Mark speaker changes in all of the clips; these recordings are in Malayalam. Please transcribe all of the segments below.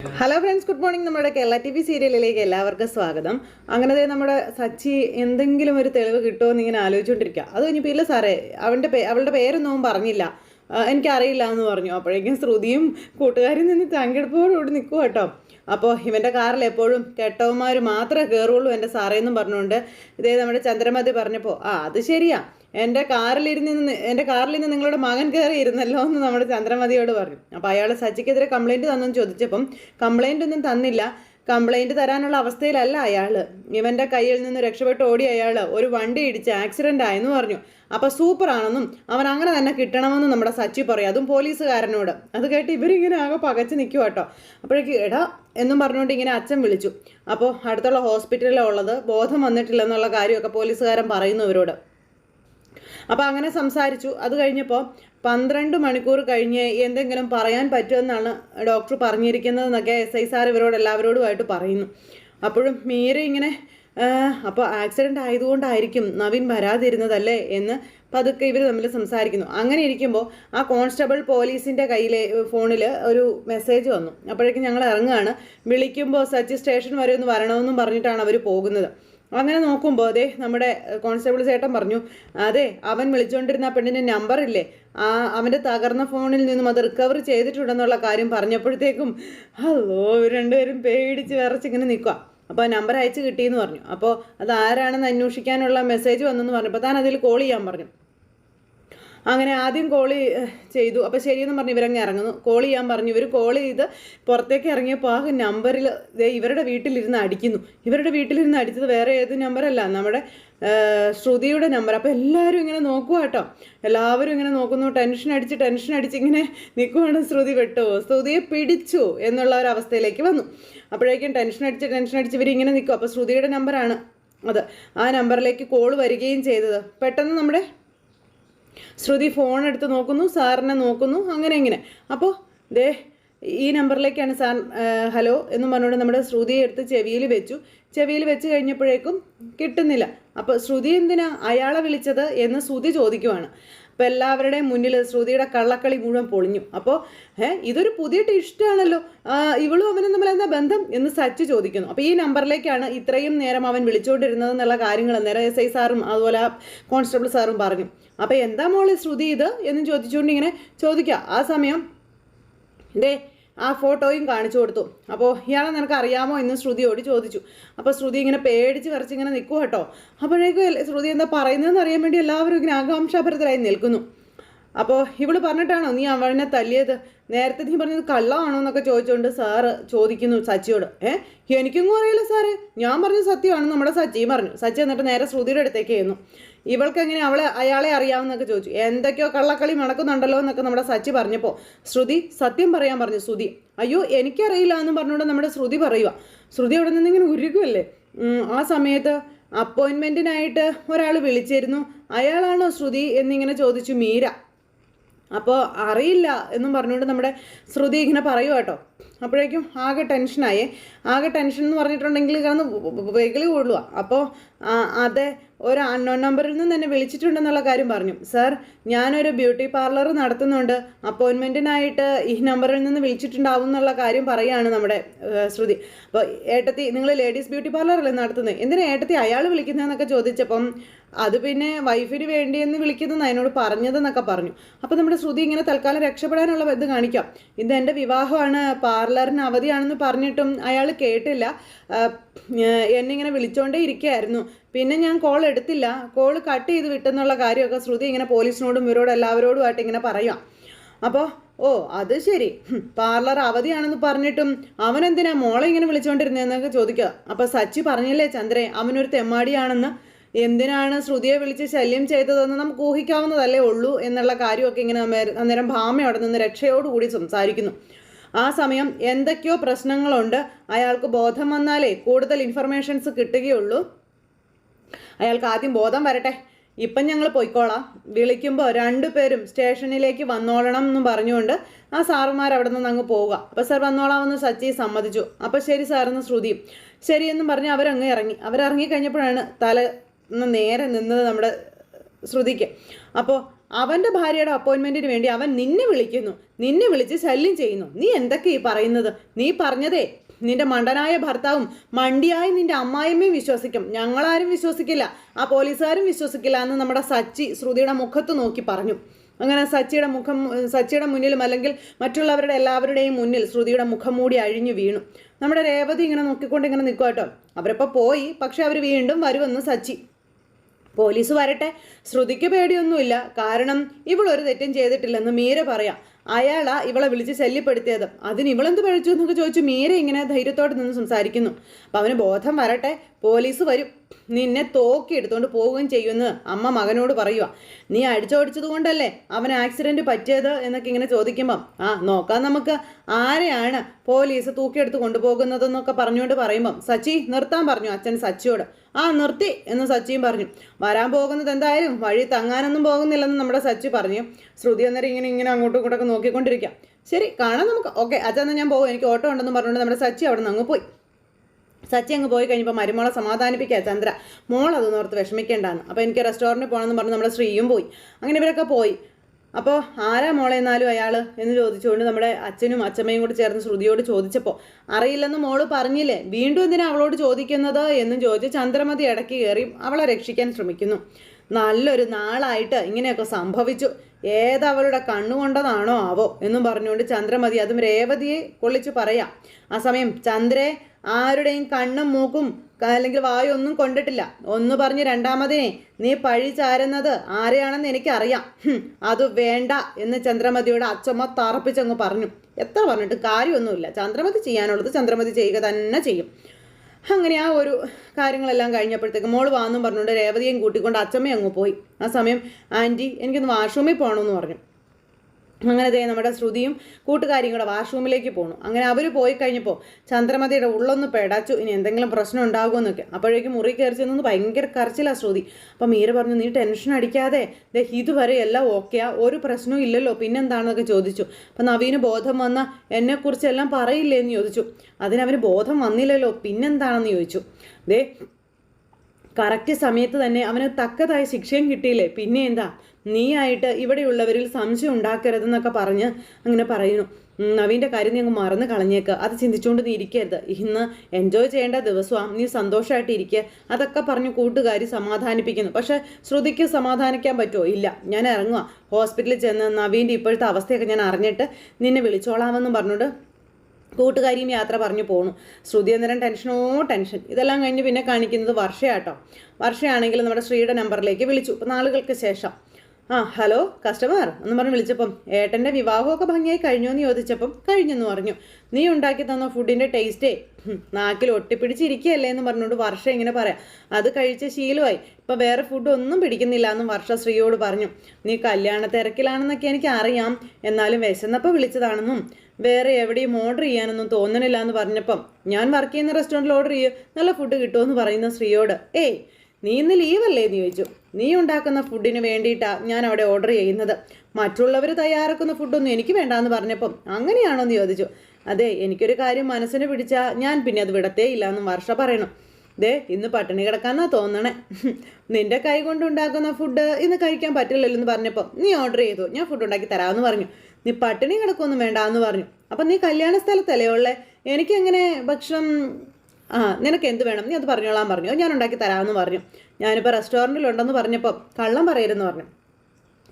Speaker 1: ഹലോ ഫ്രണ്ട്സ് ഗുഡ് മോർണിംഗ് നമ്മുടെ കേരള ടി വി സീരിയലിലേക്ക് എല്ലാവർക്കും സ്വാഗതം. അങ്ങനെ ദേ നമ്മുടെ സച്ചി എന്തെങ്കിലും ഒരു തെളിവ് കിട്ടുമോ എന്ന് ഇങ്ങനെ ആലോചിച്ചുകൊണ്ടിരിക്കുക അത് കഴിഞ്ഞപ്പോൾ ഇല്ല സാറേ അവന്റെ പേ അവളുടെ പേരൊന്നും അവൻ പറഞ്ഞില്ല. എനിക്കറിയില്ല എന്ന് പറഞ്ഞു. അപ്പോഴേക്കും ശ്രുതിയും കൂട്ടുകാരിൽ നിന്ന് ചങ്കെടുപ്പോടുകൂടി നിൽക്കുക കേട്ടോ. അപ്പോൾ ഇവന്റെ കാറിൽ എപ്പോഴും കെട്ടവന്മാർ മാത്രമേ കയറുള്ളൂ എന്റെ സാറേ എന്നും പറഞ്ഞുകൊണ്ട്. ഇതേ നമ്മുടെ ചന്ദ്രമതി പറഞ്ഞപ്പോൾ ആ അത് ശരിയാ. എന്റെ കാറിലിരുന്ന് എന്റെ കാറിൽ നിന്ന് നിങ്ങളുടെ മകൻ കയറി ഇരുന്നല്ലോ എന്ന് നമ്മുടെ ചന്ദ്രമതിയോട് പറഞ്ഞു. അപ്പോൾ അയാൾ സച്ചിക്കെതിരെ കംപ്ലൈന്റ് തന്നെന്ന് ചോദിച്ചപ്പം കംപ്ലൈന്റ് ഒന്നും തന്നില്ല. കംപ്ലൈന്റ് തരാനുള്ള അവസ്ഥയിലല്ല അയാൾ ഇവന്റെ കയ്യിൽ നിന്ന് രക്ഷപ്പെട്ട് ഓടി അയാൾ ഒരു വണ്ടി ഇടിച്ച് ആക്സിഡന്റ് ആയെന്ന് പറഞ്ഞു. അപ്പോൾ സൂപ്പറാണെന്നും അവൻ അങ്ങനെ തന്നെ കിട്ടണമെന്നും നമ്മുടെ സച്ചി പറയും. അതും പോലീസുകാരനോട്. അത് കേട്ട് ഇവരിങ്ങനെ ആകെ പകച്ച് നിൽക്കുക കേട്ടോ അപ്പോഴേക്ക് എടാ എന്നും പറഞ്ഞുകൊണ്ട് ഇങ്ങനെ അച്ഛൻ വിളിച്ചു. അപ്പോൾ അടുത്തുള്ള ഹോസ്പിറ്റലിലുള്ളത് ബോധം വന്നിട്ടില്ലെന്നുള്ള കാര്യമൊക്കെ പോലീസുകാരൻ പറയുന്നു ഇവരോട്. അപ്പോൾ അങ്ങനെ സംസാരിച്ചു. അത് കഴിഞ്ഞപ്പോൾ പന്ത്രണ്ട് മണിക്കൂർ കഴിഞ്ഞ് എന്തെങ്കിലും പറയാൻ പറ്റുമെന്നാണ് ഡോക്ടർ പറഞ്ഞിരിക്കുന്നതെന്നൊക്കെ എസ് ഐ സാർ ഇവരോട് എല്ലാവരോടുമായിട്ട് പറയുന്നു. അപ്പോഴും മീര ഇങ്ങനെ അപ്പോൾ ആക്സിഡന്റ് ആയതുകൊണ്ടായിരിക്കും നവീൻ വരാതിരുന്നതല്ലേ എന്ന് പതുക്കെ ഇവർ തമ്മിൽ സംസാരിക്കുന്നു. അങ്ങനെ ഇരിക്കുമ്പോൾ ആ കോൺസ്റ്റബിൾ പോലീസിന്റെ കയ്യിലെ ഫോണിൽ ഒരു മെസ്സേജ് വന്നു. അപ്പോഴേക്കും ഞങ്ങൾ ഇറങ്ങുകയാണ്. വിളിക്കുമ്പോൾ സച്ച് സ്റ്റേഷൻ വരെ ഒന്ന് വരണമെന്നും പറഞ്ഞിട്ടാണ് അവർ പോകുന്നത്. അങ്ങനെ നോക്കുമ്പോൾ അതെ നമ്മുടെ കോൺസ്റ്റബിൾ ചേട്ടൻ പറഞ്ഞു അതെ അവൻ വിളിച്ചുകൊണ്ടിരുന്ന ആ പെണ്ണിന്റെ നമ്പർ ഇല്ലേ? ആ അവന്റെ തകർന്ന ഫോണിൽ നിന്നും അത് റിക്കവർ ചെയ്തിട്ടുണ്ടെന്നുള്ള കാര്യം പറഞ്ഞപ്പോഴത്തേക്കും ഹലോ രണ്ടുപേരും പേടിച്ച് വിറച്ചിങ്ങനെ നിൽക്കുക അപ്പോൾ ആ നമ്പർ അയച്ച് കിട്ടിയെന്ന് പറഞ്ഞു. അപ്പോൾ അത് ആരാണെന്ന് അന്വേഷിക്കാനുള്ള മെസ്സേജ് വന്നെന്ന് പറഞ്ഞപ്പോൾ താൻ അതിൽ കോൾ ചെയ്യാൻ പറഞ്ഞു. അങ്ങനെ ആദ്യം കോൾ ചെയ്തു. അപ്പോൾ ശരിയെന്ന് പറഞ്ഞ് ഇവരങ്ങ് ഇറങ്ങുന്നു. കോൾ ചെയ്യാൻ പറഞ്ഞു. ഇവർ കോൾ ചെയ്ത് പുറത്തേക്ക് ഇറങ്ങിയപ്പോൾ ആ നമ്പറിൽ ഇവരുടെ വീട്ടിലിരുന്ന് അടിക്കുന്നു. ഇവരുടെ വീട്ടിലിരുന്ന് അടിച്ചത് വേറെ ഏത് നമ്പറല്ല. നമ്മുടെ ശ്രുതിയുടെ നമ്പർ. അപ്പോൾ എല്ലാവരും ഇങ്ങനെ നോക്കുക കേട്ടോ. എല്ലാവരും ഇങ്ങനെ നോക്കുന്നു. ടെൻഷൻ അടിച്ച് ടെൻഷൻ അടിച്ച് ഇങ്ങനെ നിൽക്കുവാണ് ശ്രുതി വെട്ടുമോ ശ്രുതിയെ പിടിച്ചു എന്നുള്ള ഒരു അവസ്ഥയിലേക്ക് വന്നു. അപ്പോഴേക്കും ടെൻഷൻ അടിച്ച് ടെൻഷൻ അടിച്ച് ഇവരിങ്ങനെ നിൽക്കും. അപ്പോൾ ശ്രുതിയുടെ നമ്പറാണ് അത്. ആ നമ്പറിലേക്ക് കോൾ വരികയും ചെയ്തത്. പെട്ടെന്ന് നമ്മുടെ ശ്രുതി ഫോൺ എടുത്ത് നോക്കുന്നു സാറിനെ നോക്കുന്നു അങ്ങനെ ഇങ്ങനെ. അപ്പോൾ ദേ ഈ നമ്പറിലേക്കാണ് സാർ ഹലോ എന്ന് പറഞ്ഞുകൊണ്ട് നമ്മുടെ ശ്രുതിയെ എടുത്ത് ചെവിയിൽ വെച്ചു. ചെവിയിൽ വെച്ച് കഴിഞ്ഞപ്പോഴേക്കും കിട്ടുന്നില്ല. അപ്പോൾ ശ്രുതി എന്തിനാ അയാളെ വിളിച്ചത് എന്ന് ശ്രുതി ചോദിക്കുവാണ്. അപ്പോൾ എല്ലാവരുടെയും മുന്നിൽ ശ്രുതിയുടെ കള്ളക്കളി മുഴുവൻ പൊളിഞ്ഞു. അപ്പോൾ ഏ ഇതൊരു പുതിയ ഇഷ്ടമാണല്ലോ ഇവളും അവനും തമ്മിൽ എന്താ ബന്ധം എന്ന് സച്ച് ചോദിക്കുന്നു. അപ്പോൾ ഈ നമ്പറിലേക്കാണ് ഇത്രയും നേരം അവൻ വിളിച്ചുകൊണ്ടിരുന്നത് എന്നുള്ള കാര്യങ്ങൾ നേരെ എസ് ഐ സാറും അതുപോലെ കോൺസ്റ്റബിൾ സാറും പറഞ്ഞു. അപ്പോൾ എന്താ മോളെ ശ്രുതി ഇത് എന്ന് ചോദിച്ചുകൊണ്ട് ഇങ്ങനെ ചോദിക്കുക. ആ സമയം ദേ ആ ഫോട്ടോയും കാണിച്ചു കൊടുത്തു. അപ്പോൾ ഇയാളെ നിനക്ക് അറിയാമോ എന്ന് ശ്രുതിയോട് ചോദിച്ചു. അപ്പോൾ ശ്രുതി ഇങ്ങനെ പേടിച്ച് കുറച്ച് ഇങ്ങനെ നിൽക്കുക കേട്ടോ അപ്പോഴേക്കും ശ്രുതി എന്താ പറയുന്നതെന്ന് അറിയാൻ വേണ്ടി എല്ലാവരും ഇങ്ങനെ ആകാംക്ഷാഭരിതരായി നിൽക്കുന്നു. അപ്പോൾ ഇവൾ പറഞ്ഞിട്ടാണോ നീ അവനെ തല്ലിയത്? നേരത്തെ നീ പറഞ്ഞത് കള്ളമാണോ എന്നൊക്കെ ചോദിച്ചുകൊണ്ട് സാറ് ചോദിക്കുന്നു സച്ചിയോട്. ഏ? എനിക്കൊന്നും അറിയില്ല സാറ്. ഞാൻ പറഞ്ഞ സത്യമാണ് നമ്മുടെ സച്ചി പറഞ്ഞു. സച്ചി എന്നിട്ട് നേരെ ശ്രുതിയുടെ അടുത്തേക്ക് ചെയ്യുന്നു ഇവൾക്ക് എങ്ങനെ അവളെ അയാളെ അറിയാമെന്നൊക്കെ ചോദിച്ചു. എന്തൊക്കെയോ കള്ളക്കളി നടക്കുന്നുണ്ടല്ലോ എന്നൊക്കെ നമ്മുടെ സച്ചി പറഞ്ഞപ്പോൾ ശ്രുതി സത്യം പറയാൻ പറഞ്ഞു. ശ്രുതി അയ്യോ എനിക്കറിയില്ല എന്ന് പറഞ്ഞുകൊണ്ട് നമ്മുടെ ശ്രുതി പറയുക ശ്രുതി അവിടെ നിന്ന് ഇങ്ങനെ ഉരുകുമല്ലേ ആ സമയത്ത് അപ്പോയിൻമെന്റിനായിട്ട് ഒരാൾ വിളിച്ചിരുന്നു. അയാളാണോ ശ്രുതി? എന്നിങ്ങനെ ചോദിച്ചു മീര. അപ്പോൾ അറിയില്ല എന്നും പറഞ്ഞുകൊണ്ട് നമ്മുടെ ശ്രുതി ഇങ്ങനെ പറയുക കേട്ടോ. അപ്പോഴേക്കും ആകെ ടെൻഷനായി. ആകെ ടെൻഷൻ എന്ന് പറഞ്ഞിട്ടുണ്ടെങ്കിൽ കിടന്ന് വെകിളി കൊള്ളുക അപ്പോൾ അതെ ഒരു അൺനോൺ നമ്പറിൽ നിന്ന് എന്നെ വിളിച്ചിട്ടുണ്ടെന്നുള്ള കാര്യം പറഞ്ഞു. സാർ ഞാനൊരു ബ്യൂട്ടി പാർലർ നടത്തുന്നുണ്ട്. അപ്പോയിൻമെന്റിനായിട്ട് ഈ നമ്പറിൽ നിന്ന് വിളിച്ചിട്ടുണ്ടാവും എന്നുള്ള കാര്യം പറയുകയാണ് നമ്മുടെ ശ്രുതി. അപ്പോൾ ഏട്ടത്തി നിങ്ങൾ ലേഡീസ് ബ്യൂട്ടി പാർലറല്ലേ നടത്തുന്നത് എന്തിനാ ഏട്ടത്തി അയാൾ വിളിക്കുന്നതെന്നൊക്കെ ചോദിച്ചപ്പം അത് പിന്നെ വൈഫിന് വേണ്ടിയെന്ന് വിളിക്കുന്നത് എന്നോട് പറഞ്ഞതെന്നൊക്കെ പറഞ്ഞു. അപ്പോൾ നമ്മുടെ ശ്രുതി ഇങ്ങനെ തൽക്കാലം രക്ഷപ്പെടാനുള്ള ഇത് കാണിക്കാം. ഇത് എന്റെ വിവാഹമാണ് പാർലറിന് അവധിയാണെന്ന് പറഞ്ഞിട്ടും അയാൾ കേട്ടില്ല. എന്നിങ്ങനെ വിളിച്ചുകൊണ്ടേ ഇരിക്കുകയായിരുന്നു പിന്നെ ഞാൻ കോൾ എടുത്തില്ല. കോൾ കട്ട് ചെയ്ത് വിട്ടെന്നുള്ള കാര്യമൊക്കെ ശ്രുതി ഇങ്ങനെ പോലീസിനോടും ഇവരോടും എല്ലാവരോടുമായിട്ട് ഇങ്ങനെ പറയാം. അപ്പോൾ ഓ അത് ശരി. പാർലർ അവധിയാണെന്ന് പറഞ്ഞിട്ടും അവൻ എന്തിനാ മോളെ ഇങ്ങനെ വിളിച്ചുകൊണ്ടിരുന്നതെന്നൊക്കെ ചോദിക്കുക അപ്പോൾ സച്ചി പറഞ്ഞില്ലേ ചന്ദ്രേ അവനൊരു തെമ്മാടിയാണെന്ന്. എന്തിനാണ് ശ്രുതിയെ വിളിച്ച് ശല്യം ചെയ്തതെന്ന് നമുക്ക് ഊഹിക്കാവുന്നതല്ലേ ഉള്ളൂ എന്നുള്ള കാര്യമൊക്കെ ഇങ്ങനെ അന്നേരം- അന്നേരം ഭാമ അവിടെ നിന്ന് രക്ഷയോടുകൂടി സംസാരിക്കുന്നു. ആ സമയം എന്തൊക്കെയോ പ്രശ്നങ്ങളുണ്ട്. അയാൾക്ക് ബോധം വന്നാലേ കൂടുതൽ ഇൻഫർമേഷൻസ് കിട്ടുകയുള്ളൂ. അയാൾക്ക് ആദ്യം ബോധം വരട്ടെ. ഇപ്പം ഞങ്ങൾ പോയിക്കോളാം. വിളിക്കുമ്പോൾ രണ്ടുപേരും സ്റ്റേഷനിലേക്ക് വന്നോളണം എന്ന് പറഞ്ഞുകൊണ്ട് ആ സാറുമാർ അവിടെ നിന്ന് അങ്ങ് പോവുക. അപ്പോൾ സാർ വന്നോളാമെന്ന് സച്ചി സമ്മതിച്ചു. അപ്പോൾ ശരി സാറെന്ന് ശ്രുതിയും ശരിയെന്നും പറഞ്ഞ് അവരങ്ങ് ഇറങ്ങി. അവരിറങ്ങി കഴിഞ്ഞപ്പോഴാണ് തല നേരെ നിന്നത് നമ്മുടെ ശ്രുതിക്ക്. അപ്പോൾ അവന്റെ ഭാര്യയുടെ അപ്പോയിൻമെന്റിന് വേണ്ടി അവൻ നിന്നെ വിളിക്കുന്നു. നിന്നെ വിളിച്ച് ശല്യം ചെയ്യുന്നു. നീ എന്തൊക്കെ ഈ പറയുന്നത്? നീ പറഞ്ഞതേ നിന്റെ മണ്ടനായ ഭർത്താവും മണ്ടിയായി നിന്റെ അമ്മായിമ്മയും വിശ്വസിക്കും. ഞങ്ങളാരും വിശ്വസിക്കില്ല. ആ പോലീസുകാരും വിശ്വസിക്കില്ല എന്ന് നമ്മുടെ സച്ചി ശ്രുതിയുടെ മുഖത്ത് നോക്കി പറഞ്ഞു. അങ്ങനെ സച്ചിയുടെ മുഖം സച്ചിയുടെ മുന്നിലും അല്ലെങ്കിൽ മറ്റുള്ളവരുടെ എല്ലാവരുടെയും മുന്നിൽ ശ്രുതിയുടെ മുഖം മൂടി അഴിഞ്ഞു വീണു. നമ്മുടെ രേവതി ഇങ്ങനെ നോക്കിക്കൊണ്ട് ഇങ്ങനെ നിൽക്കുക കേട്ടോ. അവരിപ്പോൾ പോയി പക്ഷെ അവർ വീണ്ടും വരുമെന്ന് സച്ചി. പോലീസ് വരട്ടെ. ശ്രുതിക്ക് പേടിയൊന്നുമില്ല. കാരണം ഇവൾ ഒരു തെറ്റും ചെയ്തിട്ടില്ലെന്ന് മീര പറയാം. അയാളാ ഇവളെ വിളിച്ച് ശല്യപ്പെടുത്തിയത്. അതിന് ഇവളെന്ത് പഴിച്ചു എന്നൊക്കെ ചോദിച്ചു മീര ഇങ്ങനെ ധൈര്യത്തോടെ നിന്ന് സംസാരിക്കുന്നു. അപ്പം അവന് ബോധം വരട്ടെ. പോലീസ് വരും. നിന്നെ തോക്കി എടുത്തുകൊണ്ട് പോവുകയും ചെയ്യുമെന്ന് അമ്മ മകനോട് പറയുക നീ അടിച്ചോടിച്ചത് കൊണ്ടല്ലേ അവൻ ആക്സിഡന്റ് പറ്റിയത് എന്നൊക്കെ ഇങ്ങനെ ചോദിക്കുമ്പം ആ നോക്കാം നമുക്ക് ആരെയാണ് പോലീസ് തൂക്കിയെടുത്ത് കൊണ്ടുപോകുന്നതെന്നൊക്കെ പറഞ്ഞുകൊണ്ട് പറയുമ്പം സച്ചി നിർത്താൻ പറഞ്ഞു അച്ഛൻ സച്ചിയോട്. ആ നിർത്തി എന്ന് സച്ചിയും പറഞ്ഞു. വരാൻ പോകുന്നത് എന്തായാലും വഴി തങ്ങാനൊന്നും പോകുന്നില്ലെന്ന് നമ്മുടെ സച്ചി പറഞ്ഞു. ശ്രുതി അന്നേരം ഇങ്ങനെ ഇങ്ങനെ അങ്ങോട്ടും ഇങ്ങോട്ടൊക്കെ നോക്കിക്കൊണ്ടിരിക്കാം. ശരി കാണാം നമുക്ക്. ഓക്കെ അച്ഛൻ ഞാൻ പോകും എനിക്ക് ഓട്ടോ ഉണ്ടെന്ന് പറഞ്ഞുകൊണ്ട് നമ്മുടെ സച്ചി അവിടെ നിന്ന് അങ്ങ് പോയി. സച്ചി അങ്ങ് പോയി കഴിഞ്ഞപ്പോൾ മരുമോളെ സമാധാനിപ്പിക്കുക ചന്ദ്ര. മോൾ അത് ഓർത്ത് വിഷമിക്കേണ്ടാന്ന്. അപ്പോൾ എനിക്ക് റെസ്റ്റോറന്റിൽ പോകണമെന്ന് പറഞ്ഞ് നമ്മുടെ ശ്രീയും പോയി. അങ്ങനെ ഇവരൊക്കെ പോയി. അപ്പോൾ ആരാ മോളെ എന്നാലും അയാൾ എന്ന് ചോദിച്ചുകൊണ്ട് നമ്മുടെ അച്ഛനും അച്ഛമ്മയും കൂടി ചേർന്ന് ശ്രുതിയോട് ചോദിച്ചപ്പോൾ അറിയില്ലെന്ന് മോൾ പറഞ്ഞില്ലേ? വീണ്ടും എന്തിനാ അവളോട് ചോദിക്കുന്നത്? എന്നും ചോദിച്ച് ചന്ദ്രമതി ഇടയ്ക്ക് കയറി അവളെ രക്ഷിക്കാൻ ശ്രമിക്കുന്നു. നല്ലൊരു നാളായിട്ട് ഇങ്ങനെയൊക്കെ സംഭവിച്ചു. ഏതവളുടെ കണ്ണുകൊണ്ടതാണോ ആവോ എന്നും പറഞ്ഞുകൊണ്ട് ചന്ദ്രമതി അതും രേവതിയെ കൊള്ളിച്ചു പറയാം. ആ സമയം ചന്ദ്രേ ആരുടെയും കണ്ണും മൂക്കും അല്ലെങ്കിൽ വായൊന്നും കൊണ്ടിട്ടില്ല. ഒന്ന് പറഞ്ഞ് രണ്ടാമതിനെ നീ പഴി ചാരുന്നത് ആരെയാണെന്ന് എനിക്കറിയാം. അത് വേണ്ട എന്ന് ചന്ദ്രമതിയുടെ അച്ചമ്മ തറപ്പിച്ചങ്ങ് പറഞ്ഞു. എത്ര പറഞ്ഞിട്ട് കാര്യമൊന്നുമില്ല. ചന്ദ്രമതി ചെയ്യാനുള്ളത് ചന്ദ്രമതി ചെയ്യുക തന്നെ ചെയ്യും. അങ്ങനെ ആ ഒരു കാര്യങ്ങളെല്ലാം കഴിഞ്ഞപ്പോഴത്തേക്ക് മോൾ വാന്നും പറഞ്ഞുകൊണ്ട് രേവതിയും കൂട്ടിക്കൊണ്ട് അച്ചമ്മ അങ്ങ് പോയി. ആ സമയം ആന്റി എനിക്കൊന്ന് വാഷ്റൂമിൽ പോകണമെന്ന് പറഞ്ഞു. അങ്ങനെ ദേ നമ്മുടെ ശ്രുതിയും കൂട്ടുകാരിയും കൂടെ വാഷ്റൂമിലേക്ക് പോണു. അങ്ങനെ അവർ പോയി കഴിഞ്ഞപ്പോൾ ചന്ദ്രമതിയുടെ ഉള്ളൊന്ന് പെടച്ചു. ഇനി എന്തെങ്കിലും പ്രശ്നം ഉണ്ടാകുമെന്നൊക്കെ അപ്പോഴേക്കും മുറി കയറി ചെന്നു ഭയങ്കര കറച്ചില്ല ശ്രുതി. അപ്പം മീര പറഞ്ഞു നീ ടെൻഷൻ അടിക്കാതെ ദേ ഇതുവരെ എല്ലാം ഓക്കെയാ. ഒരു പ്രശ്നവും ഇല്ലല്ലോ. പിന്നെന്താണെന്നൊക്കെ ചോദിച്ചു. അപ്പം നവീന് ബോധം വന്ന എന്നെക്കുറിച്ചെല്ലാം പറയില്ലേ എന്ന് ചോദിച്ചു. അതിനവന് ബോധം വന്നില്ലല്ലോ. പിന്നെന്താണെന്ന് ചോദിച്ചു. ദേ കറക്റ്റ് സമയത്ത് തന്നെ അവന് തക്കതായ ശിക്ഷയും കിട്ടിയില്ലേ? പിന്നെ എന്താ? നീ നീയായിട്ട് ഇവിടെയുള്ളവരിൽ സംശയം ഉണ്ടാക്കരുതെന്നൊക്കെ പറഞ്ഞ് അങ്ങനെ പറയുന്നു. നവീന്റെ കാര്യം നീ അങ്ങ് മറന്ന് കളഞ്ഞേക്ക്. അത് ചിന്തിച്ചുകൊണ്ട് നീ ഇരിക്കരുത്. ഇന്ന് എൻജോയ് ചെയ്യേണ്ട ദിവസമാണ് നീ സന്തോഷമായിട്ട് ഇരിക്കുക അതൊക്കെ പറഞ്ഞ് കൂട്ടുകാരി സമാധാനിപ്പിക്കുന്നു. പക്ഷെ ശ്രുതിക്ക് സമാധാനിക്കാൻ പറ്റുമോ ഇല്ല. ഞാൻ ഇറങ്ങുക ഹോസ്പിറ്റലിൽ ചെന്ന് നവീന്റെ ഇപ്പോഴത്തെ അവസ്ഥയൊക്കെ ഞാൻ അറിഞ്ഞിട്ട് നിന്നെ വിളിച്ചോളാമെന്നും പറഞ്ഞുകൊണ്ട് കൂട്ടുകാരിയും യാത്ര പറഞ്ഞു പോണു. ശ്രുതി അന്നേരം ടെൻഷനോ ടെൻഷൻ. ഇതെല്ലാം കഴിഞ്ഞ് പിന്നെ കാണിക്കുന്നത് വർഷയാട്ടോ. വർഷയാണെങ്കിൽ നമ്മുടെ ശ്രീയുടെ നമ്പറിലേക്ക് വിളിച്ചു. ഇപ്പം നാളുകൾക്ക് ശേഷം. ആ ഹലോ കസ്റ്റമർ എന്ന് പറഞ്ഞ് വിളിച്ചപ്പം ഏട്ടന്റെ വിവാഹമൊക്കെ ഭംഗിയായി കഴിഞ്ഞോ എന്ന് ചോദിച്ചപ്പം കഴിഞ്ഞെന്ന് പറഞ്ഞു. നീ ഉണ്ടാക്കി തന്ന ഫുഡിന്റെ ടേസ്റ്റേ നാക്കിൽ ഒട്ടിപ്പിടിച്ചിരിക്കുകയല്ലേ എന്ന് പറഞ്ഞുകൊണ്ട് വർഷ ഇങ്ങനെ പറയാം. അത് കഴിച്ച ശീലമായി. ഇപ്പം വേറെ ഫുഡ് ഒന്നും പിടിക്കുന്നില്ല എന്ന് വർഷ ശ്രീയോട് പറഞ്ഞു. നീ കല്യാണ തിരക്കിലാണെന്നൊക്കെ എനിക്ക് അറിയാം എന്നാലും വിശന്നപ്പോൾ വിളിച്ചതാണെന്നും വേറെ എവിടെയും ഓർഡർ ചെയ്യാനൊന്നും തോന്നണില്ല എന്ന് പറഞ്ഞപ്പം ഞാൻ വർക്ക് ചെയ്യുന്ന റെസ്റ്റോറന്റിൽ ഓർഡർ ചെയ്യൂ നല്ല ഫുഡ് കിട്ടുമെന്ന് പറയുന്ന ശ്രീയോട് ഏയ് നീ ഇന്ന് ലീവല്ലേ എന്ന് ചോദിച്ചു. നീ ഉണ്ടാക്കുന്ന ഫുഡിന് വേണ്ടിയിട്ടാണ് ഞാൻ അവിടെ ഓർഡർ ചെയ്യുന്നത്. മറ്റുള്ളവർ തയ്യാറാക്കുന്ന ഫുഡൊന്നും എനിക്ക് വേണ്ടാന്ന് പറഞ്ഞപ്പം അങ്ങനെയാണോ എന്ന് ചോദിച്ചു. അതെ എനിക്കൊരു കാര്യം മനസ്സിന് പിടിച്ചാൽ ഞാൻ പിന്നെ അത് വിടത്തേ ഇല്ല എന്ന് വർഷ പറയണം. ദേ ഇന്ന് പട്ടിണി കിടക്കാന്നാ തോന്നണേ. നിന്റെ കൈ കൊണ്ടുണ്ടാക്കുന്ന ഫുഡ് ഇന്ന് കഴിക്കാൻ പറ്റില്ലല്ലോ എന്ന് പറഞ്ഞപ്പോൾ നീ ഓർഡർ ചെയ്തു. ഞാൻ ഫുഡ് ഉണ്ടാക്കി തരാമെന്ന് പറഞ്ഞു. നീ പട്ടിണി കിടക്കൊന്നും വേണ്ട എന്ന് പറഞ്ഞു. അപ്പം നീ കല്യാണ സ്ഥലത്തല്ലേ ഉള്ളേ? എനിക്കെങ്ങനെ ഭക്ഷണം ആ നിനക്ക് എന്ത് വേണം? നീ അത് പറഞ്ഞോളാൻ പറഞ്ഞു. ഞാൻ ഉണ്ടാക്കി തരാമെന്ന് പറഞ്ഞു. ഞാനിപ്പോൾ റെസ്റ്റോറന്റിലുണ്ടെന്ന് പറഞ്ഞപ്പോൾ കള്ളം പറയരുതെന്ന് പറഞ്ഞു.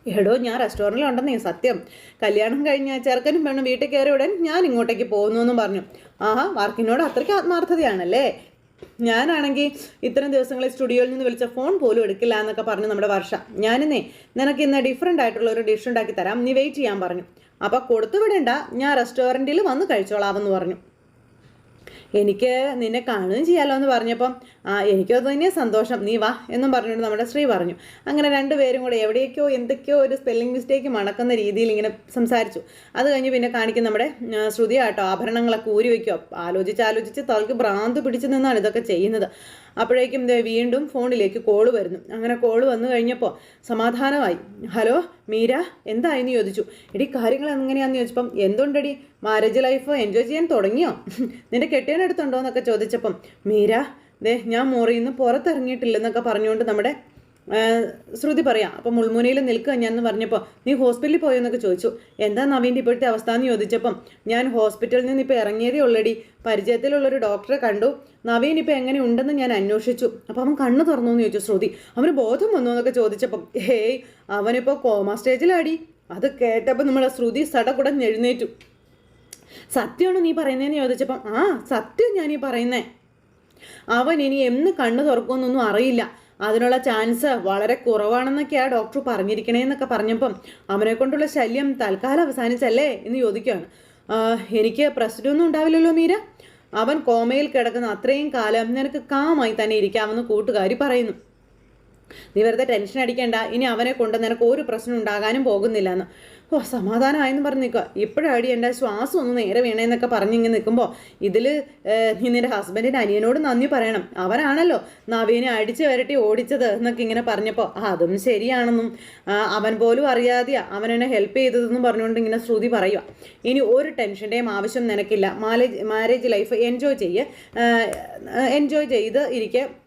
Speaker 1: എടോ ഞാൻ റെസ്റ്റോറന്റിലുണ്ടെന്നേ സത്യം. കല്യാണം കഴിഞ്ഞ ചെറുക്കനും പെണ്ണും വീട്ടിൽ കയറി ഉടൻ ഞാൻ ഇങ്ങോട്ടേക്ക് പോകുന്നു എന്നും പറഞ്ഞു. ആഹാ വർക്കിനോട് അത്രയ്ക്ക് ആത്മാർത്ഥതയാണല്ലേ? ഞാനാണെങ്കിൽ ഇത്രയും ദിവസങ്ങളിൽ സ്റ്റുഡിയോയിൽ നിന്ന് വിളിച്ച ഫോൺ പോലും എടുക്കില്ല എന്നൊക്കെ പറഞ്ഞു നമ്മുടെ വർഷ. ഞാനിന്നേ നിനക്ക് ഇന്ന് ഡിഫറെന്റ് ആയിട്ടുള്ള ഒരു ഡിഷ് ഉണ്ടാക്കി തരാം. നീ വെയിറ്റ് ചെയ്യാൻ പറഞ്ഞു. അപ്പോൾ കൊടുത്തു വിടേണ്ട ഞാൻ റെസ്റ്റോറന്റിൽ വന്ന് കഴിച്ചോളാമെന്ന് പറഞ്ഞു. എനിക്ക് നിന്നെ കാണുകയും ചെയ്യാമല്ലോ എന്ന് പറഞ്ഞപ്പം ആ എനിക്കത് തന്നെ സന്തോഷം. നീ വാ എന്നും പറഞ്ഞുകൊണ്ട് നമ്മുടെ ശ്രീ പറഞ്ഞു. അങ്ങനെ രണ്ടുപേരും കൂടെ എവിടേക്കോ എന്തൊക്കെയോ ഒരു സ്പെല്ലിംഗ് മിസ്റ്റേക്ക് മണക്കുന്ന രീതിയിൽ ഇങ്ങനെ സംസാരിച്ചു. അത് കഴിഞ്ഞ് പിന്നെ കാണിക്കും നമ്മുടെ ശ്രുതി ആട്ടോ ആഭരണങ്ങളൊക്കെ ഊരി വയ്ക്കുക ആലോചിച്ച് ആലോചിച്ച് തലക്ക് ഭ്രാന്ത് പിടിച്ചു നിന്നാണ് ഇതൊക്കെ ചെയ്യുന്നത്. അപ്പോഴേക്കും വീണ്ടും ഫോണിലേക്ക് കോൾ വരുന്നു. അങ്ങനെ കോൾ വന്നു കഴിഞ്ഞപ്പോൾ സമാധാനമായി. ഹലോ മീര എന്തായെന്ന് ചോദിച്ചു. എടി കാര്യങ്ങൾ എങ്ങനെയാണെന്ന് ചോദിച്ചപ്പം എന്തുണ്ടടി? മാരേജ് ലൈഫ് എൻജോയ് ചെയ്യാൻ തുടങ്ങിയോ? നിന്റെ കെട്ടിയനെടുത്തുണ്ടോ എന്നൊക്കെ ചോദിച്ചപ്പം മീര ദേ ഞാൻ മുറിയിൽ നിന്ന് പുറത്തിറങ്ങിയിട്ടില്ലെന്നൊക്കെ പറഞ്ഞുകൊണ്ട് നമ്മുടെ ശ്രുതി പറയാം അപ്പോൾ മുൾമുനയിൽ നിൽക്കുക ഞാൻ എന്ന് പറഞ്ഞപ്പോൾ നീ ഹോസ്പിറ്റലിൽ പോയോ എന്നൊക്കെ ചോദിച്ചു. എന്താ നവീന്റെ ഇപ്പോഴത്തെ അവസ്ഥ എന്ന് ചോദിച്ചപ്പം ഞാൻ ഹോസ്പിറ്റലിൽ നിന്ന് ഇപ്പോൾ ഇറങ്ങിയതേ ഉള്ളടി. പരിചയത്തിലുള്ളൊരു ഡോക്ടറെ കണ്ടു. നവീൻ ഇപ്പോൾ എങ്ങനെ ഉണ്ടെന്ന് ഞാൻ അന്വേഷിച്ചു. അപ്പോൾ അവൻ കണ്ണ് തുറന്നു എന്ന് ചോദിച്ചു ശ്രുതി. അവന് ബോധം വന്നു എന്നൊക്കെ ചോദിച്ചപ്പം ഹേയ് അവനിപ്പോൾ കോമ സ്റ്റേജിലാടി. അത് കേട്ടപ്പോൾ നമ്മളെ ശ്രുതി സടകുടൻ എഴുന്നേറ്റു. സത്യമാണോ നീ പറയുന്നതെന്ന് ചോദിച്ചപ്പം ആ സത്യം ഞാൻ ഈ പറയുന്നേ. അവൻ ഇനി എന്ന് കണ്ണു തുറക്കുമെന്നൊന്നും അറിയില്ല. അതിനുള്ള ചാൻസ് വളരെ കുറവാണെന്നൊക്കെയാണ് ഡോക്ടർ പറഞ്ഞിരിക്കണേന്നൊക്കെ പറഞ്ഞപ്പം അവനെ കൊണ്ടുള്ള ശല്യം തൽക്കാലം അവസാനിച്ചല്ലേ എന്ന് ചോദിക്കുകയാണ്. എനിക്ക് പ്രശ്നമൊന്നും ഉണ്ടാവില്ലല്ലോ മീര. അവൻ കോമയിൽ കിടക്കുന്ന അത്രയും കാലം നിനക്ക് കാമായി തന്നെ ഇരിക്കാമെന്ന് കൂട്ടുകാരി പറയുന്നു. നീ വെറുതെ ടെൻഷൻ അടിക്കേണ്ട. ഇനി അവനെ കൊണ്ട് നിനക്ക് ഒരു പ്രശ്നം ഉണ്ടാകാനും പോകുന്നില്ല എന്ന് ഓ സമാധാനമായെന്ന് പറഞ്ഞ് നിൽക്കുക ഇപ്പോഴാടി എന്റെ ശ്വാസം ഒന്ന് നേരെ വീണേന്നൊക്കെ പറഞ്ഞിങ്ങനെ നിൽക്കുമ്പോൾ ഇതിൽ നീ നിന്റെ ഹസ്ബൻഡിന്റെ അനിയനോട് നന്ദി പറയണം. അവനാണല്ലോ നവീനെ അടിച്ച് വരട്ടി ഓടിച്ചത് എന്നൊക്കെ ഇങ്ങനെ പറഞ്ഞപ്പോൾ അതും ശരിയാണെന്നും അവൻ പോലും അറിയാതെയാ അവൻ എന്നെ ഹെൽപ്പ് ചെയ്തതെന്നും പറഞ്ഞുകൊണ്ട് ഇങ്ങനെ ശ്രുതി പറയുക ഇനി ഒരു ടെൻഷന്റെയും ആവശ്യം നിനക്കില്ല. മാരേജ് മാരേജ് ലൈഫ് എൻജോയ് ചെയ്യ്. എൻജോയ് ചെയ്ത് ഇരിക്കെ. ആഹ്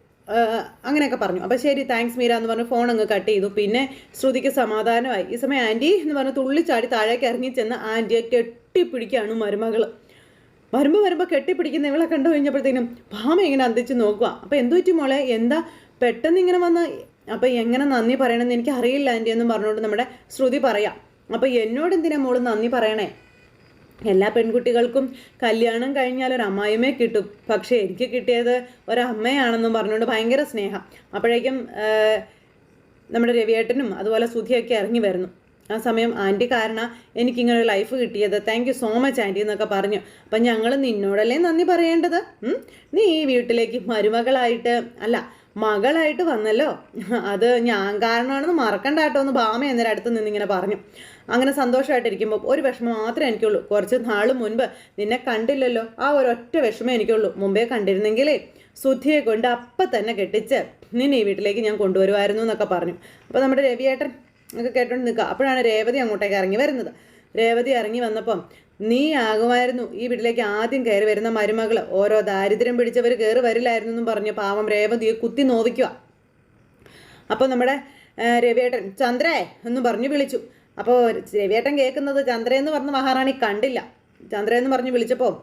Speaker 1: അങ്ങനെയൊക്കെ പറഞ്ഞു. അപ്പോൾ ശരി താങ്ക്സ് മീര എന്ന് പറഞ്ഞ് ഫോൺ അങ്ങ് കട്ട് ചെയ്തു. പിന്നെ ശ്രുതിക്ക് സമാധാനമായി. ഈ സമയം ആന്റി എന്ന് പറഞ്ഞ് തുള്ളിച്ചാടി താഴേക്ക് ഇറങ്ങി ചെന്ന് ആന്റിയെ കെട്ടിപ്പിടിക്കുകയാണ് മരുമകൾ വരുമ്പോൾ വരുമ്പോൾ കെട്ടിപ്പിടിക്കുന്ന ഇവളെ കണ്ടു കഴിഞ്ഞപ്പോഴത്തേനും ഭാമ ഇങ്ങനെ അന്തിച്ച് നോക്കുക. അപ്പോൾ എന്തു പറ്റി മോളെ? എന്താ പെട്ടെന്ന് ഇങ്ങനെ വന്ന് അപ്പോൾ എങ്ങനെ നന്ദി പറയണമെന്ന് എനിക്ക് അറിയില്ല ആന്റി എന്ന് പറഞ്ഞുകൊണ്ട് നമ്മുടെ ശ്രുതി പറയാം. അപ്പോൾ എന്നോട് എന്തിനാ മോൾ നന്ദി പറയണേ? എല്ലാ പെൺകുട്ടികൾക്കും കല്യാണം കഴിഞ്ഞാൽ ഒരു അമ്മായിമേ കിട്ടും. പക്ഷേ എനിക്ക് കിട്ടിയത് ഒരമ്മയാണെന്നും പറഞ്ഞുകൊണ്ട് ഭയങ്കര സ്നേഹം. അപ്പോഴേക്കും നമ്മുടെ രവിയേട്ടനും അതുപോലെ സുധിയൊക്കെ ഇറങ്ങി വരുന്നു. ആ സമയം ആന്റി കാരണം എനിക്കിങ്ങനെ ലൈഫ് കിട്ടിയത്. Thank you so much aunty എന്നൊക്കെ പറഞ്ഞു. അപ്പം ഞങ്ങൾ നിന്നോടല്ലേ നന്ദി പറയേണ്ടത്? നീ ഈ വീട്ടിലേക്ക് മരുമകളായിട്ട് അല്ല മകളായിട്ട് വന്നല്ലോ. അത് ഞാൻ കാരണമാണെന്ന് മറക്കണ്ട കേട്ടോ എന്ന് ഭാമ എന്നൊരു അടുത്ത് നിന്നിങ്ങനെ പറഞ്ഞു. അങ്ങനെ സന്തോഷമായിട്ടിരിക്കുമ്പോൾ ഒരു വിഷമം മാത്രമേ എനിക്കുള്ളൂ. കുറച്ച് നാൾ മുൻപ് നിന്നെ കണ്ടില്ലല്ലോ. ആ ഒരൊറ്റ വിഷമം എനിക്കുള്ളൂ. മുമ്പേ കണ്ടിരുന്നെങ്കിലേ സുധിയെ കൊണ്ട് അപ്പം തന്നെ കെട്ടിച്ച് നിന്നെ ഈ വീട്ടിലേക്ക് ഞാൻ കൊണ്ടുവരുമായിരുന്നു എന്നൊക്കെ പറഞ്ഞു. അപ്പോൾ നമ്മുടെ രവിയേട്ടൻ ഒക്കെ കേട്ടോണ്ട് നിൽക്കുക. അപ്പോഴാണ് രേവതി അങ്ങോട്ടേക്ക് ഇറങ്ങി വരുന്നത്. രേവതി ഇറങ്ങി വന്നപ്പം നീ ആകുമായിരുന്നു ഈ വീട്ടിലേക്ക് ആദ്യം കയറി വരുന്ന മരുമകൾ ഓരോ ദാരിദ്ര്യം പിടിച്ചവർ കയറി വരില്ലായിരുന്നു എന്നും പറഞ്ഞ് പാവം രേവതിയെ കുത്തി നോവിക്കുക. അപ്പോൾ നമ്മുടെ രവിയേട്ടൻ ചന്ദ്രേ എന്ന് പറഞ്ഞു വിളിച്ചു. അപ്പോൾ രവിയേട്ടൻ കേൾക്കുന്നത് ചന്ദ്ര എന്ന് പറഞ്ഞ മഹാറാണി കണ്ടില്ല. ചന്ദ്ര എന്ന് പറഞ്ഞ് വിളിച്ചപ്പോൾ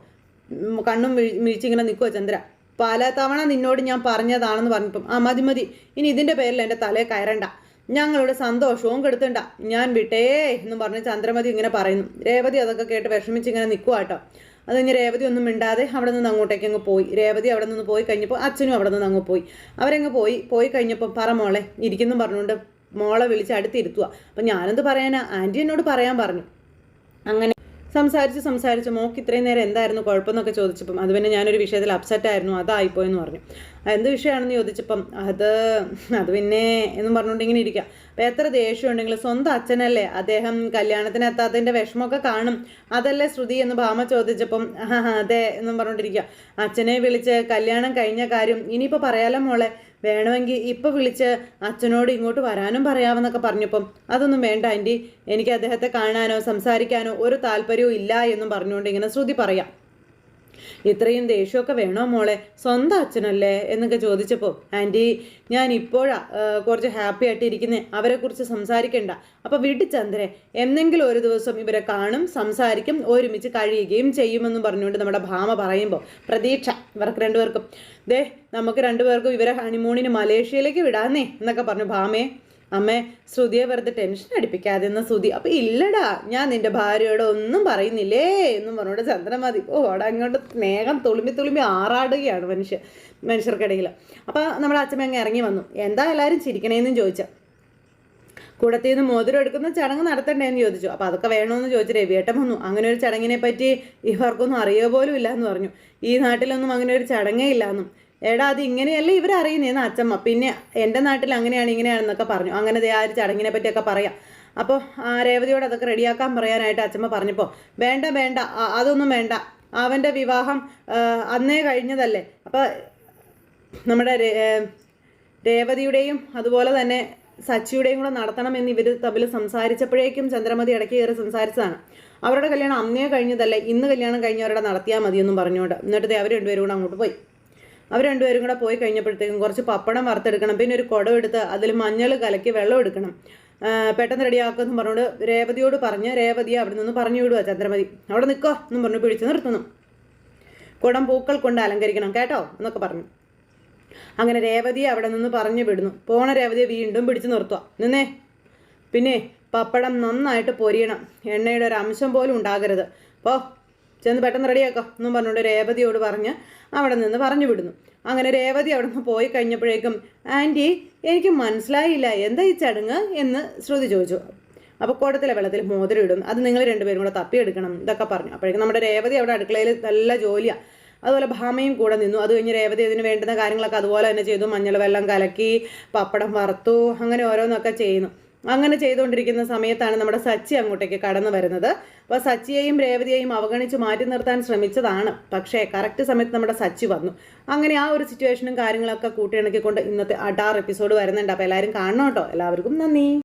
Speaker 1: കണ്ണും മിഴിച്ചിങ്ങനെ നിൽക്കുക ചന്ദ്ര. പല തവണ നിന്നോട് ഞാൻ പറഞ്ഞതാണെന്ന് പറഞ്ഞപ്പം ആ മതി മതി. ഇനി ഇതിന്റെ പേരിൽ എന്റെ തലയെ കയറണ്ട. ഞങ്ങളുടെ സന്തോഷവും കെടുത്തണ്ട. ഞാൻ വിട്ടേ എന്ന് പറഞ്ഞ് ചന്ദ്രമതി ഇങ്ങനെ പറയുന്നു. രേവതി അതൊക്കെ കേട്ട് വിഷമിച്ച് ഇങ്ങനെ നിൽക്കുക കേട്ടോ അത് കഴിഞ്ഞ് രേവതി ഒന്നും മിണ്ടാതെ അവിടെ നിന്ന് അങ്ങോട്ടേക്ക് അങ്ങ് പോയി. രേവതി അവിടെ നിന്ന് പോയി കഴിഞ്ഞപ്പോൾ അച്ഛനും അവിടെ നിന്ന് അങ്ങ് പോയി. അവരങ്ങ് പോയി. പോയി കഴിഞ്ഞപ്പോൾ പറ മോളെ ഇരിക്കുന്നു പറഞ്ഞുകൊണ്ട് മോളെ വിളിച്ച് അടുത്തിരുത്തുക അപ്പം ഞാനെന്ത് പറയാനാ? ആന്റി എന്നോട് പറയാൻ പറഞ്ഞു. അങ്ങനെ സംസാരിച്ച് സംസാരിച്ച് മോക്ക് ഇത്രയും നേരം എന്തായിരുന്നു കുഴപ്പമെന്നൊക്കെ ചോദിച്ചപ്പം അത് പിന്നെ ഞാനൊരു വിഷയത്തിൽ അപ്സെറ്റ് ആയിരുന്നു. അതായിപ്പോയെന്ന് പറഞ്ഞു. "ആ, എന്ത് വിഷയമാണെന്ന് ചോദിച്ചപ്പം അത് അത് പിന്നെ എന്നും പറഞ്ഞുകൊണ്ട് ഇങ്ങനെ ഇരിക്കുക അപ്പം എത്ര ദേഷ്യം സ്വന്തം അച്ഛനല്ലേ അദ്ദേഹം കല്യാണത്തിന് എത്താത്തതിന്റെ വിഷമമൊക്കെ കാണും. അതല്ലേ ശ്രുതി എന്ന് ഭാമ ചോദിച്ചപ്പം "ആ, അതെ എന്നും പറഞ്ഞുകൊണ്ടിരിക്കുക അച്ഛനെ വിളിച്ച് കല്യാണം കഴിഞ്ഞ കാര്യം ഇനിയിപ്പോൾ പറയാലോ മോളെ? വേണമെങ്കിൽ ഇപ്പോൾ വിളിച്ച് അച്ഛനോട് ഇങ്ങോട്ട് വരാനും പറയാമെന്നൊക്കെ പറഞ്ഞപ്പം അതൊന്നും വേണ്ട ആന്റി എനിക്ക് അദ്ദേഹത്തെ കാണാനോ സംസാരിക്കാനോ ഒരു താല്പര്യവും ഇല്ല എന്നും പറഞ്ഞുകൊണ്ട് ഇങ്ങനെ ശ്രുതി പറയാം. ഇത്രയും ദേഷ്യമൊക്കെ വേണോ മോളെ? സ്വന്തം അച്ഛനല്ലേ? എന്നൊക്കെ ചോദിച്ചപ്പോൾ ആന്റി ഞാൻ ഇപ്പോഴാ കുറച്ച് ഹാപ്പി ആയിട്ട് ഇരിക്കുന്നേ അവരെക്കുറിച്ച് സംസാരിക്കണ്ട. അപ്പോൾ വീട്ടിൽ ചന്ദ്രേ എന്നെങ്കിലും ഒരു ദിവസം ഇവരെ കാണും സംസാരിക്കും ഒരുമിച്ച് കഴിയുകയും ചെയ്യുമെന്നും പറഞ്ഞുകൊണ്ട് നമ്മുടെ ഭാമ പറയുമ്പോൾ പ്രതീക്ഷ ഇവർക്ക് രണ്ടുപേർക്കും. ദേ നമുക്ക് രണ്ടുപേർക്കും ഇവരെ ഹണിമൂണിന് മലേഷ്യയിലേക്ക് വിടാന്നേ എന്നൊക്കെ പറഞ്ഞു ഭാമയെ. അമ്മേ ശ്രുതിയെ വെറുതെ ടെൻഷൻ അടിപ്പിക്കാതെ എന്ന ശ്രുതി? അപ്പം ഇല്ലടാ ഞാൻ നിന്റെ ഭാര്യയോട് ഒന്നും പറയുന്നില്ലേ എന്നും പറഞ്ഞോട് ചന്ദ്രമതി ഓ അവിടെ അങ്ങോട്ട് സ്നേഹം തുളുമ്പി തുളുമ്പി ആറാടുകയാണ് മനുഷ്യ മനുഷ്യർക്കിടയിൽ അപ്പോൾ നമ്മുടെ അച്ഛമ്മ അങ്ങ് ഇറങ്ങി വന്നു. എന്താ എല്ലാവരും ചിരിക്കണേന്നും ചോദിച്ച. കൂടത്തിൽ നിന്ന് മോതിരം എടുക്കുന്ന ചടങ്ങ് നടത്തണ്ടേ എന്ന് ചോദിച്ചു. അപ്പോൾ അതൊക്കെ വേണമെന്ന് ചോദിച്ചു രവിയേട്ടൻ വന്നു. അങ്ങനെ ഒരു ചടങ്ങിനെ പറ്റി ഇവർക്കൊന്നും അറിയുക പോലും ഇല്ല എന്ന് പറഞ്ഞു. ഈ നാട്ടിലൊന്നും അങ്ങനെ ഒരു ചടങ്ങേ ഇല്ലാന്നും. എടാ അത് ഇങ്ങനെയല്ല ഇവരറിയുന്നേന്ന് അച്ഛമ്മ പിന്നെ എന്റെ നാട്ടിൽ അങ്ങനെയാണ് ഇങ്ങനെയാണെന്നൊക്കെ പറഞ്ഞു. അങ്ങനെ ആ ഒരു ചടങ്ങിനെ പറ്റിയൊക്കെ പറയാം. അപ്പോൾ ആ രേവതിയോട് അതൊക്കെ റെഡിയാക്കാൻ പറയാനായിട്ട് അച്ഛമ്മ പറഞ്ഞപ്പോൾ വേണ്ട വേണ്ട അതൊന്നും വേണ്ട. അവന്റെ വിവാഹം അന്നേ കഴിഞ്ഞതല്ലേ. അപ്പോൾ നമ്മുടെ രേവതിയുടെയും അതുപോലെ തന്നെ സച്ചിയുടെയും കൂടെ നടത്തണമെന്ന് ഇവർ തമ്മിൽ സംസാരിച്ചപ്പോഴേക്കും ചന്ദ്രമതി ഇടയ്ക്ക് കയറി സംസാരിച്ചതാണ്. അവരുടെ കല്യാണം അന്നേ കഴിഞ്ഞതല്ലേ. ഇന്ന് കല്യാണം കഴിഞ്ഞവരുടെ നടത്തിയാൽ മതിയെന്നും പറഞ്ഞുകൊണ്ട്. എന്നിട്ട് അവർ രണ്ടുപേരും കൂടെ അങ്ങോട്ട് പോയി. അവർ രണ്ടുപേരും കൂടെ പോയി കഴിഞ്ഞപ്പോഴത്തേക്കും കുറച്ച് പപ്പടം വറുത്തെടുക്കണം. പിന്നെ ഒരു കുടം എടുത്ത് അതിൽ മഞ്ഞൾ കലക്കി വെള്ളം എടുക്കണം. പെട്ടെന്ന് റെഡിയാക്കുമെന്ന് പറഞ്ഞുകൊണ്ട് രേവതിയോട് പറഞ്ഞ് രേവതിയെ അവിടെ നിന്ന് പറഞ്ഞു വിടുക ചന്ദ്രമതി. അവിടെ നിൽക്കോ എന്നും പറഞ്ഞു പിടിച്ച് നിർത്തുന്നു. കുടം പൂക്കൾ കൊണ്ട് അലങ്കരിക്കണം കേട്ടോ എന്നൊക്കെ പറഞ്ഞു. അങ്ങനെ രേവതിയെ അവിടെ നിന്ന് പറഞ്ഞു വിടുന്നു. പോണ രേവതിയെ വീണ്ടും പിടിച്ചു നിർത്തുക നിന്നേ പിന്നെ പപ്പടം നന്നായിട്ട് പൊരിയണം. എണ്ണയുടെ ഒരു അംശം പോലും ഉണ്ടാകരുത്. പോ ചെന്ന് പെട്ടെന്ന് റെഡിയാക്കാം. എന്നും പറഞ്ഞുകൊണ്ട് രേവതിയോട് പറഞ്ഞ് അവിടെ നിന്ന് പറഞ്ഞു വിടുന്നു. അങ്ങനെ രേവതി അവിടെ നിന്ന് പോയി കഴിഞ്ഞപ്പോഴേക്കും ആന്റി എനിക്ക് മനസ്സിലായില്ല. എന്താ ഈ ചടങ്ങ്? എന്ന് ശ്രുതി ചോദിച്ചു. അപ്പോൾ കുടത്തിലെ വെള്ളത്തിൽ മോതിരം ഇടും. അത് നിങ്ങൾ രണ്ടുപേരും കൂടെ തപ്പിയെടുക്കണം ഇതൊക്കെ പറഞ്ഞു. അപ്പോഴേക്കും നമ്മുടെ രേവതി അവിടെ അടുക്കളയിൽ നല്ല ജോലിയാണ് അതുപോലെ ഭാമയും കൂടെ നിന്നു. അത് കഴിഞ്ഞ് രേവതി ഇതിന് വേണ്ടുന്ന കാര്യങ്ങളൊക്കെ അതുപോലെ തന്നെ ചെയ്തു. മഞ്ഞൾ വെള്ളം കലക്കി പപ്പടം വറുത്തു അങ്ങനെ ഓരോന്നൊക്കെ ചെയ്യുന്നു. അങ്ങനെ ചെയ്തുകൊണ്ടിരിക്കുന്ന സമയത്താണ് നമ്മുടെ സച്ചി അങ്ങോട്ടേക്ക് കടന്നു വരുന്നത്. അപ്പോൾ സച്ചിയെയും രേവതിയെയും അവഗണിച്ച് മാറ്റി നിർത്താൻ ശ്രമിച്ചതാണ്. പക്ഷേ കറക്റ്റ് സമയത്ത് നമ്മുടെ സച്ചി വന്നു. അങ്ങനെ ആ ഒരു സിറ്റുവേഷനും കാര്യങ്ങളൊക്കെ കൂട്ടിയിണക്കിക്കൊണ്ട് ഇന്നത്തെ അടാർ എപ്പിസോഡ് വരുന്നുണ്ട്. അപ്പോൾ എല്ലാവരും കാണണം കേട്ടോ എല്ലാവർക്കും നന്ദി.